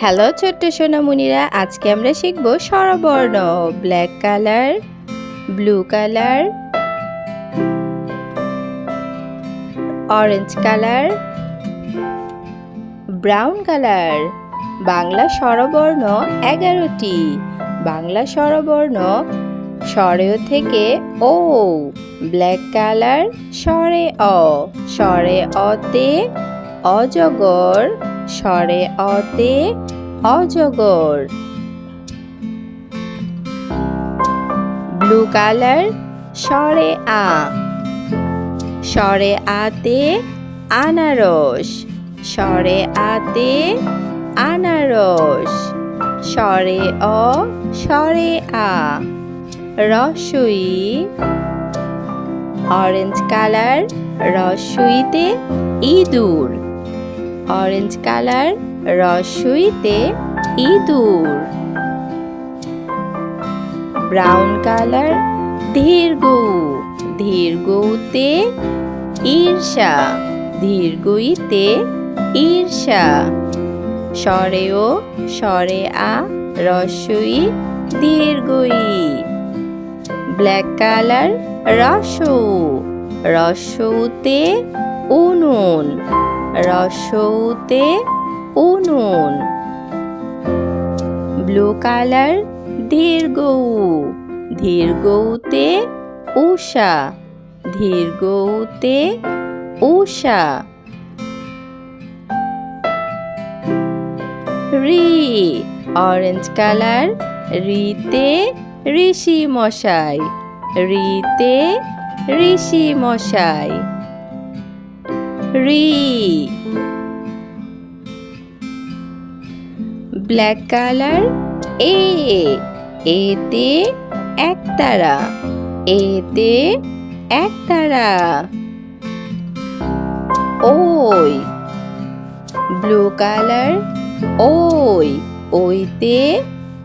Hello ছোট্ট সোনামণিরা, আজকে আমরা শিখব স্বরবর্ণ black colour blue colour orange colour brown colour Bangla স্বরবর্ণ এগারোটি। বাংলা স্বরবর্ণ স্বরেও থেকে ও ব্ল্যাক কালার স্বরে অ। স্বরে অতে অজগর, স্বরে অতে অজগর ব্লু কালার সরে আ। সরে আতে আনারস। সরে আতে আনারস। সরে অ, সরে আ। রসুই অরেঞ্জ কালার রসুইতে ইঁদুর। অরেঞ্জ কালার রসুইতে ইঁদুর। ব্রাউন কালার দীর্ঘ দীর্ঘতে ঈর্ষা। দীর্ঘইতে ঈর্ষা। স্বরেও স্বরে আ, রসই দীর্ঘই ব্ল্যাক কালার রসু। রসুতে উনুন। রসৌতে উনুন। ব্লু কালার ধীরগৌ। ধীরগৌতে উষা ধীরগৌতে উষা রি, অরেঞ্জ কালার, রিতে ঋষি মশাই। রিতে ঋষি মশাই। রি। ব্ল্যাক কালার এ এতে একতারা এতে একতারা ওই ব্লু কালার ওই ওইতে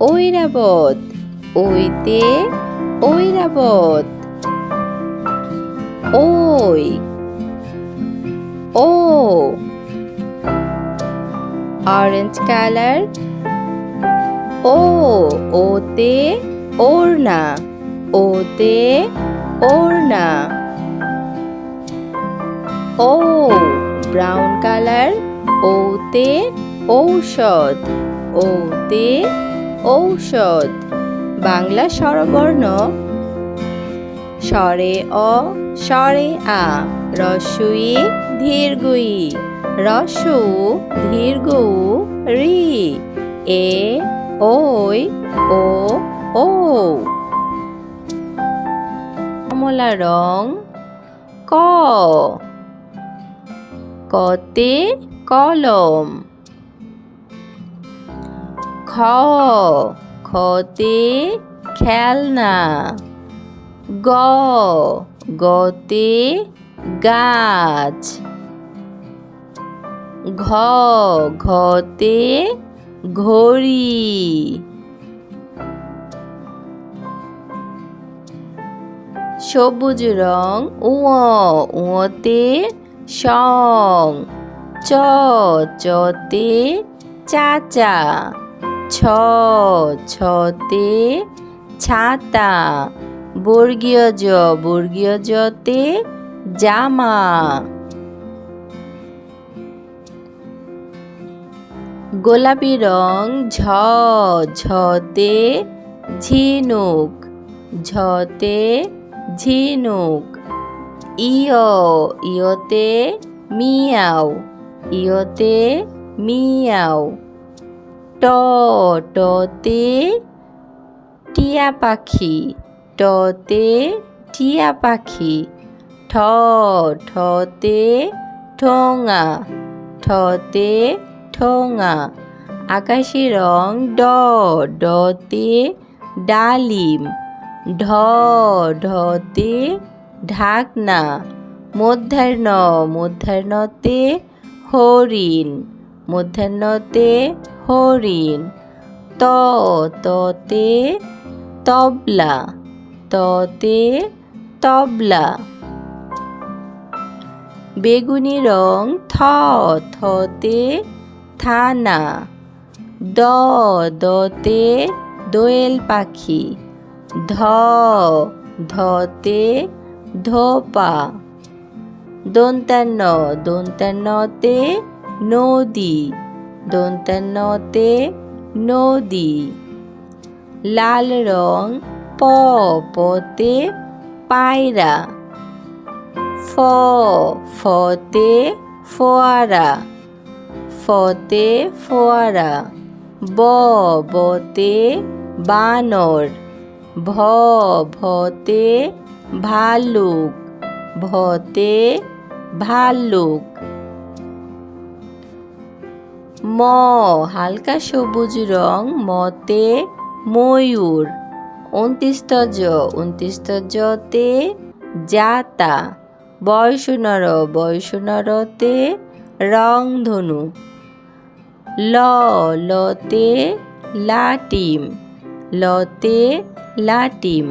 ঐরাবত ওইতে ঐরাবত। ওই ও। অরেঞ্জ কালার ও, ওতে ওড়না। ওতে ওড়না। ও ব্রাউন কালার ওতে ঔষধ। ওতে ঔষধ। বাংলা স্বরবর্ণ। স্বরে অ, স্বরে আ। রসুই দীর্ঘই রসু দীর্ঘ রি। এ, ওই, ও ও কমলা রং, ক। কতে কলম, খ। খতে খেলনা। গ, গতে গাছ। ঘ, ঘতে ঘড়ি। সবুজ রং উঁতে সং। চ, চতে চাচা। ছ, ছতে ছাতা। বর্গীয় জ, বর্গীয় জতে জামা। গোলাপি রং ঝ ঝতে ঝিনুক ঝতে ঝিনুক। ইয়, ইয়তে মিয়াও ইয়তে মিয়াও। ট টতে টিয়া পাখি। টতে টিয়া পাখি। ঠ ঠতে ঠোঙা ঠতে ঠোঙা। আকাশি রং ড, ডতে ডালিম। ঢ, ঢতে ঢাকনা। মধ্যাহ্ন, মধ্যাহ্নতে হরিণ। মধ্যাহ্নতে হরিণ। ত, ততে তবলা। ততে তবলা। বেগুনি রং থ, থতে থানা। দ, দতে দোয়েল পাখি। ধ, ধতে ধোপা। দন্তান্ন, দন্তান্নতে নদী। দন্তান্নতে নদী। লাল রং প পতে পায়রা। ফ ফতে ফোয়ারা। ফতে ফোয়ারা। ব বতে বানর। ভ ভতে ভালুক। ভতে ভালুক। ম, হালকা সবুজ রং, মতে ময়ূর। উনত্রিশতজ উনত্রিশতজতে জাতা বয়সনর বয়সনরতে রংধনু ল লতে লাটিম লতে লাটিম।